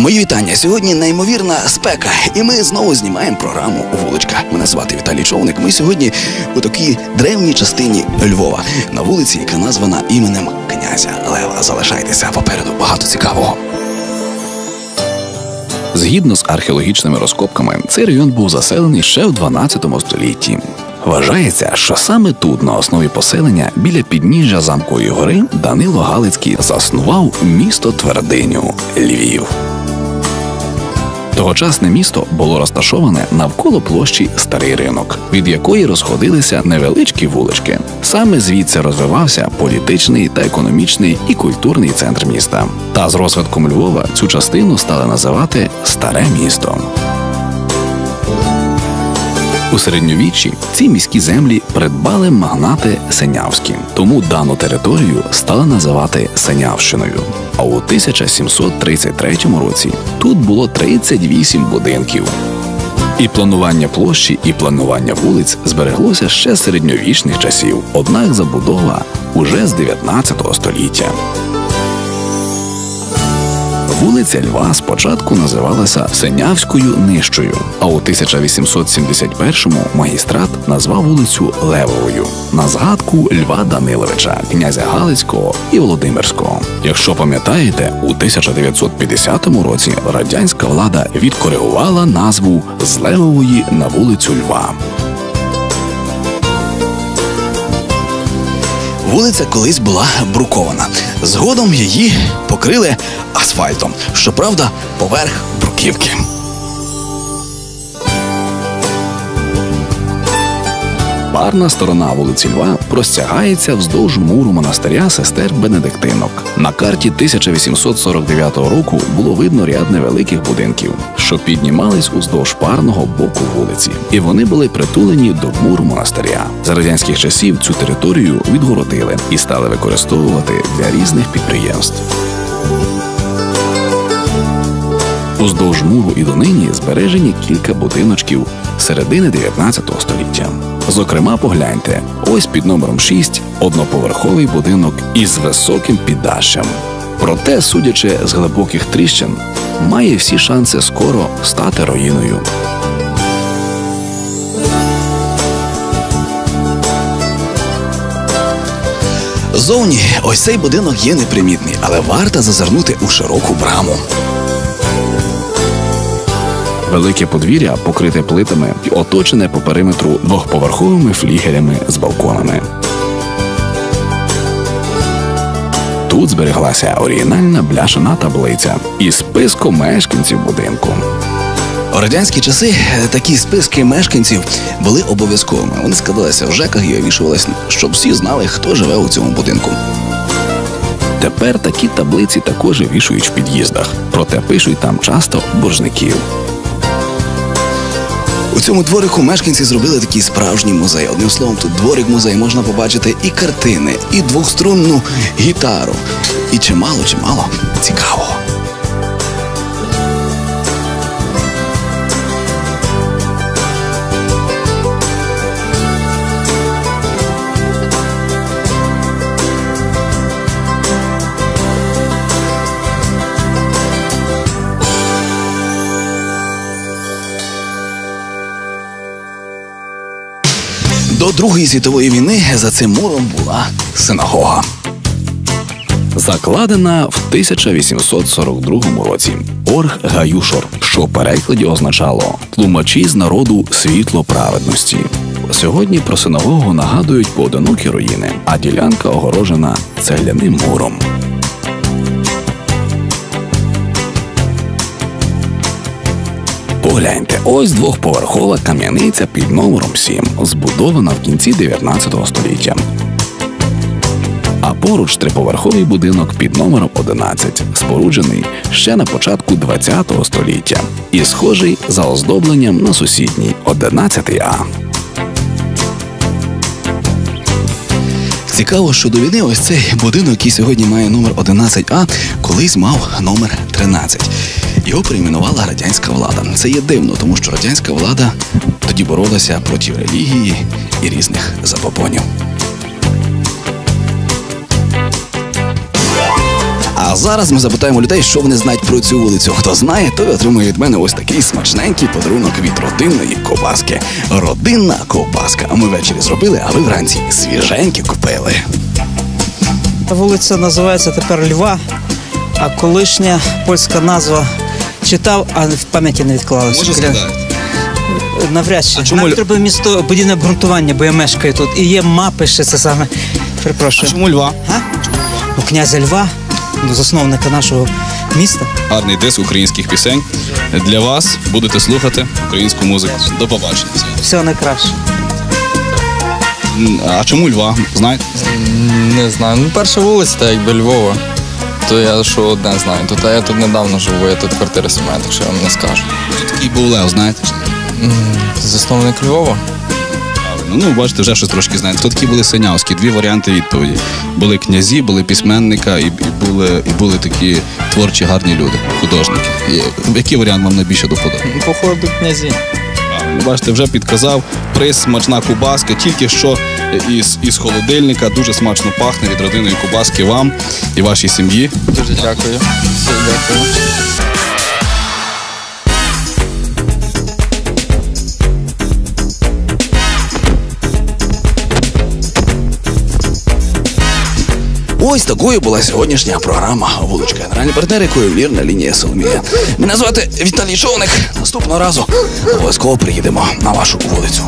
Мої вітання. Сьогодні неймовірна спека, і ми знову знімаємо програму Вуличка. Мене звати Віталій Човник. Ми сьогодні у такій древній частині Львова на вулиці, яка названа іменем князя Лева. Залишайтеся попереду багато цікавого. Згідно з археологічними розкопками, цей район був заселений ще в 12 столітті. Вважається, що саме тут, на основі поселення, біля підніжжя замкової гори, Данило Галицький заснував місто твердиню Львів. Тогочасне місто було розташоване навколо площі Старий ринок, від якої розходилися невеличкі вулички. Саме звідси розвивався політичний та економічний і культурний центр міста. Та з розвитком Львова цю частину стали називати Старе місто. У середньовіччі ці міські землі придбали магнати Сенявські, тому дану територію стали називати Сенявщиною. А у 1733 році тут було 38 будинків. І планування площі, і планування вулиць збереглося ще середньовічних часів, однак забудова уже з 19 століття. Вулиця Льва спочатку називалася Синявською нижчою, а у 1871-му магістрат назвав вулицю Левовою на згадку Льва Даниловича, князя Галицького і Володимирського. Якщо пам'ятаєте, у 1950 році радянська влада відкоригувала назву з Левової на вулицю Льва. Вулиця колись була брукована. Згодом її покрили асфальтом. Щоправда, поверх бруківки. Парна сторона вулиці Льва простягається вздовж муру монастиря сестер Бенедиктинок. На карті 1849 року було видно ряд невеликих будинків, що піднімались уздовж парного боку вулиці, і вони були притулені до муру монастиря. За радянських часів цю територію відгородили і стали використовувати для різних підприємств. Уздовж муру і донині збережені кілька будиночків середини 19 століття. Зокрема, погляньте, ось під номером 6 одноповерховий будинок із високим піддашшям. Проте, судячи з глибоких тріщин, має всі шанси скоро стати руїною. Зовні ось цей будинок є непримітний, але варто зазирнути у широку браму. Велике подвір'я покрите плитами і оточене по периметру двохповерховими флігелями з балконами. Тут збереглася оригінальна бляшана таблиця із списком мешканців будинку. У радянські часи е, такі списки мешканців були обов'язковими. Вони складалися в ЖЕКах і вивішувалися, щоб всі знали, хто живе у цьому будинку. Тепер такі таблиці також вішують в під'їздах, проте пишуть там часто боржників. У цьому дворику мешканці зробили такий справжній музей. Одним словом, тут дворик музей можна побачити і картини, і двохструнну гітару, і чимало, чимало цікавого. Другої світової війни за цим муром була синагога. Закладена в 1842 році Орг Гаюшор, що в перекладі означало тлумачі з народу світло праведності. Сьогодні про синагогу нагадують поодинокі руїни, а ділянка огорожена цегляним муром. Погляньте, ось двохповерхова кам'яниця під номером 7, збудована в кінці 19 століття. А поруч триповерховий будинок під номером 11, споруджений ще на початку 20 століття, і схожий за оздобленням на сусідній 11 А. Цікаво, що до війни ось цей будинок, який сьогодні має номер 11А, колись мав номер 13. Його перейменувала радянська влада. Це є дивно, тому що радянська влада тоді боролася проти релігії і різних забобонів. А А зараз ми запитаємо людей, що вони знають про цю вулицю. Хто знає, той отримує від мене ось такий смачненький подарунок від родинної ковбаски. Родинна ковбаска. Ми ввечері зробили, а ви вранці свіженькі купили. Вулиця називається тепер Льва, а колишня польська назва читав, а в пам'яті не відклалася. Кля- Навряд чи. А чому Нам треба місто подібне обґрунтування, бо я мешкаю тут. І є мапи ще це саме. Перепрошую. Чому Льва? А? Ну, князя Льва, ну, засновника нашого міста. гарний диск українських пісень. Для вас будете слухати українську музику. До побачення. Всього найкраще. М, А чому Льва? Знаєте? Не знаю. Ну, перша вулиця, та якби Львова. То я що одне знаю. Тут а я тут недавно живу, я тут квартира знімаю, так що я вам не скажу. Хто такий був Лев, знаєте? Засновник Львова. Правильно. Ну, бачите, вже щось трошки знаєте. Хто такі були Синявські? Дві варіанти відповіді. Були князі, були письменника і, і, були, і були такі творчі гарні люди, художники. І, який варіант вам найбільше до вподоби? Ну, Походу князі. Бачите, вже підказав. Приз смачна кубаска, тільки що із, із холодильника. Дуже смачно пахне від родинної кубаски вам і вашій сім'ї. Дуже дякую. Все, дякую. Ось такою була сьогоднішня програма Вуличка. Генеральний партнер, якою вірна лінія Соломія. Мене звати Віталій Човник. Наступного разу обов'язково приїдемо на вашу вулицю.